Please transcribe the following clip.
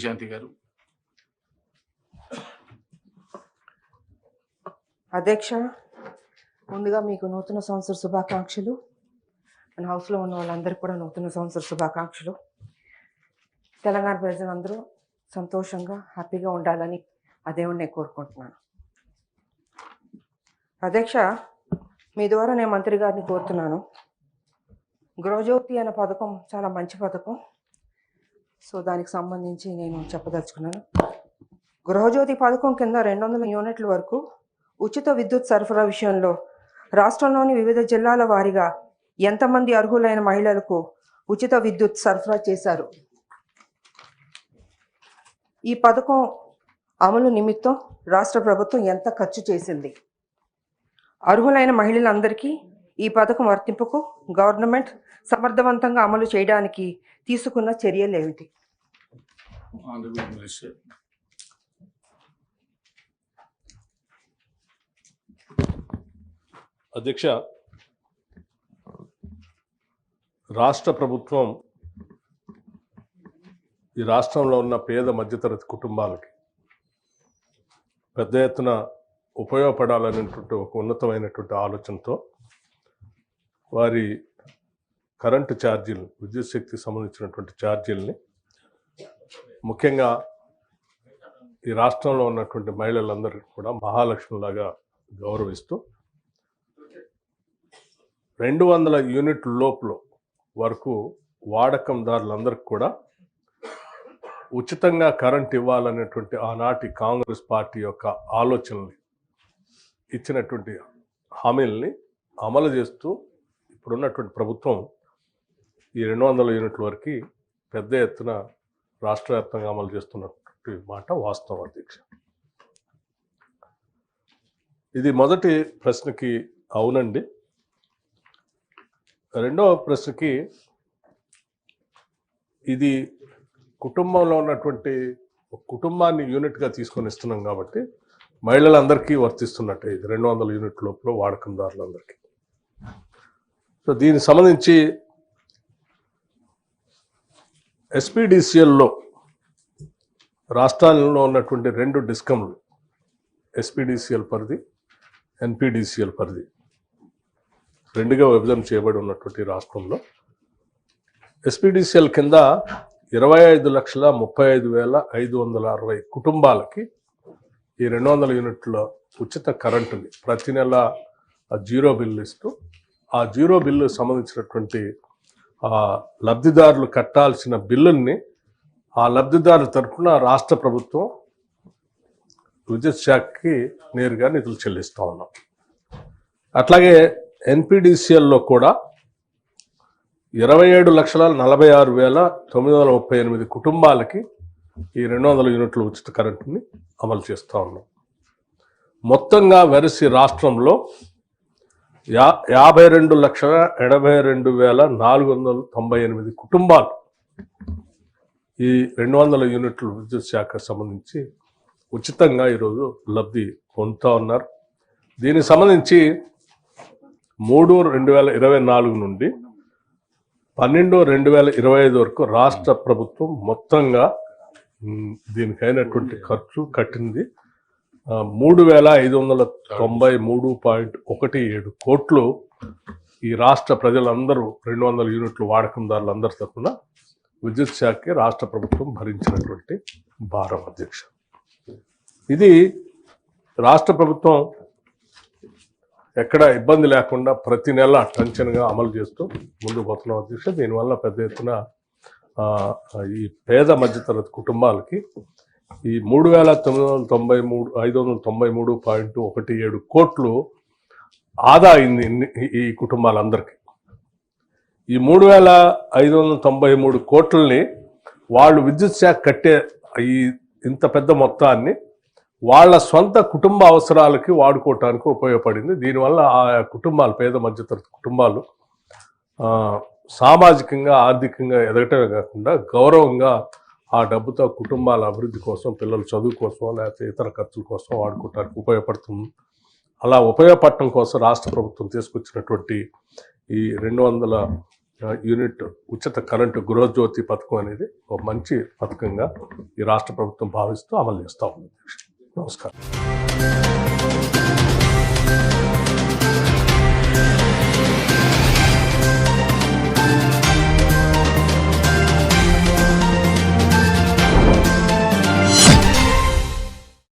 శ్రీశాంతి గారు. అధ్యక్ష ముందుగా మీకు నూతన సంవత్సర శుభాకాంక్షలు. మన హౌస్లో ఉన్న వాళ్ళందరికీ కూడా నూతన సంవత్సర శుభాకాంక్షలు. తెలంగాణ ప్రజలందరూ సంతోషంగా హ్యాపీగా ఉండాలని ఆ దేవుణ్ణి కోరుకుంటున్నాను. అధ్యక్ష మీ ద్వారా నేను మంత్రి గారిని కోరుతున్నాను. గృహజ్యోతి అనే పథకం చాలా మంచి పథకం. సో దానికి సంబంధించి నేను చెప్పదలుచుకున్నాను. గృహజ్యోతి పథకం కింద రెండు వందల యూనిట్ల వరకు ఉచిత విద్యుత్ సరఫరా విషయంలో రాష్ట్రంలోని వివిధ జిల్లాల వారీగా ఎంతమంది అర్హులైన మహిళలకు ఉచిత విద్యుత్ సరఫరా చేశారు? ఈ పథకం అమలు నిమిత్తం రాష్ట్ర ప్రభుత్వం ఎంత ఖర్చు చేసింది? అర్హులైన మహిళలందరికీ ఈ పథకం వర్తింపుకు గవర్నమెంట్ సమర్థవంతంగా అమలు చేయడానికి తీసుకున్న చర్యలు ఏమిటి? అధ్యక్ష రాష్ట్ర ప్రభుత్వం ఈ రాష్ట్రంలో ఉన్న పేద మధ్యతరగతి కుటుంబాలకి పెద్ద ఎత్తున ఉపయోగపడాలనేటువంటి ఒక ఉన్నతమైనటువంటి ఆలోచనతో వారి కరెంటు ఛార్జీలు విద్యుత్ శక్తికి సంబంధించినటువంటి ఛార్జీలని ముఖ్యంగా ఈ రాష్ట్రంలో ఉన్నటువంటి మహిళలందరికీ కూడా మహాలక్ష్మిలాగా గౌరవిస్తూ రెండు వందల యూనిట్ల లోపల వరకు వాడకందారులందరికీ కూడా ఉచితంగా కరెంట్ ఇవ్వాలనేటువంటి ఆనాటి కాంగ్రెస్ పార్టీ యొక్క ఆలోచనల్ని ఇచ్చినటువంటి హామీల్ని అమలు చేస్తూ ఇప్పుడున్నటువంటి ప్రభుత్వం ఈ రెండు వందల యూనిట్ల వరకు పెద్ద ఎత్తున రాష్ట్ర వ్యాప్తంగా అమలు చేస్తున్నటువంటి మాట వాస్తవం అధ్యక్ష. ఇది మొదటి ప్రశ్నకి అవునండి. రెండవ ప్రశ్నకి ఇది కుటుంబంలో ఉన్నటువంటి కుటుంబాన్ని యూనిట్గా తీసుకొని ఇస్తున్నాం కాబట్టి మహిళలందరికీ వర్తిస్తున్నట్టే ఇది రెండు వందల యూనిట్ లోపల వాడకందారులందరికీ. సో దీనికి సంబంధించి ఎస్పీడిసిఎల్లో రాష్ట్రాలలో ఉన్నటువంటి రెండు డిస్కంలు ఎస్పీడిసిఎల్ పరిధి ఎన్పిడిసిఎల్ పరిధి. రెండుగా విభజన చేయబడి ఉన్నటువంటి రాష్ట్రంలో ఎస్పీడిసిఎల్ కింద ఇరవై ఐదు లక్షల ముప్పై ఐదు వేల ఐదు వందల అరవై కుటుంబాలకి ఈ రెండు వందల యూనిట్ల ఉచిత కరెంటుని ప్రతి నెల జీరో బిల్లు ఇస్తూ ఆ జీరో బిల్లు సంబంధించినటువంటి ఆ లబ్ధిదారులు కట్టాల్సిన బిల్లుల్ని ఆ లబ్ధిదారుల తరఫున రాష్ట్ర ప్రభుత్వం విద్యుత్ శాఖకి నేరుగా నిధులు చెల్లిస్తూ ఉన్నాం. అట్లాగే ఎన్పిడిసిఎల్లో కూడా ఇరవై ఏడు లక్షల నలభై ఆరు వేల తొమ్మిది వందల ముప్పై ఎనిమిది కుటుంబాలకి ఈ రెండు వందల యూనిట్ల ఉచిత కరెంటుని అమలు చేస్తూ ఉన్నాం. మొత్తంగా వెరసి రాష్ట్రంలో యా యాభై రెండు లక్షల ఎనభై రెండు వేల నాలుగు వందల తొంభై ఎనిమిది కుటుంబాలు ఈ రెండు వందల యూనిట్ల విద్యుత్ శాఖకు సంబంధించి ఉచితంగా ఈరోజు లబ్ధి పొందుతూ ఉన్నారు. దీనికి సంబంధించి మూడు రెండు వేల ఇరవై నాలుగు నుండి పన్నెండు రెండు వేల ఇరవై ఐదు వరకు రాష్ట్ర ప్రభుత్వం మొత్తంగా దీనికైనటువంటి ఖర్చు కట్టింది. మూడు వేల ఐదు వందల తొంభై మూడు పాయింట్ ఒకటి ఏడు కోట్లు ఈ రాష్ట్ర ప్రజలందరూ రెండు వందల యూనిట్లు వాడకందారులందరి తరఫున విద్యుత్ శాఖకి రాష్ట్ర ప్రభుత్వం భరించినటువంటి భారం అధ్యక్ష. ఇది రాష్ట్ర ప్రభుత్వం ఎక్కడ ఇబ్బంది లేకుండా ప్రతి నెల టెన్షన్గా అమలు చేస్తూ ముందు పోతున్నాం అధ్యక్ష. దీనివల్ల పెద్ద ఎత్తున ఈ పేద మధ్యతరగతి కుటుంబాలకి ఈ మూడు వేల తొమ్మిది వందల తొంభై మూడు ఐదు వందల తొంభై మూడు పాయింట్ ఒకటి ఏడు కోట్లు ఆదా అయింది ఈ- కుటుంబాలందరికీ. ఈ మూడు వేల ఐదు వందల తొంభై మూడు కోట్లని వాళ్ళు విద్యుత్ శాఖ కట్టే ఈ ఇంత పెద్ద మొత్తాన్ని వాళ్ళ సొంత కుటుంబ అవసరాలకి వాడుకోవటానికి ఉపయోగపడింది. దీనివల్ల ఆ కుటుంబాలు పేద మధ్యతరగతి కుటుంబాలు సామాజికంగా ఆర్థికంగా ఎదగటమే కాకుండా గౌరవంగా ఆ డబ్బుతో కుటుంబాల అభివృద్ధి కోసం పిల్లల చదువు కోసం లేకపోతే ఇతర ఖర్చుల కోసం వాడుకోవటానికి ఉపయోగపడుతుంది. అలా ఉపయోగపడటం కోసం రాష్ట్ర ప్రభుత్వం తీసుకొచ్చినటువంటి ఈ రెండు వందల యూనిట్ ఉచిత కరెంటు గృహజ్యోతి పథకం అనేది ఒక మంచి పథకంగా ఈ రాష్ట్ర ప్రభుత్వం భావిస్తూ అమలు చేస్తూ ఉంది. నమస్కారం.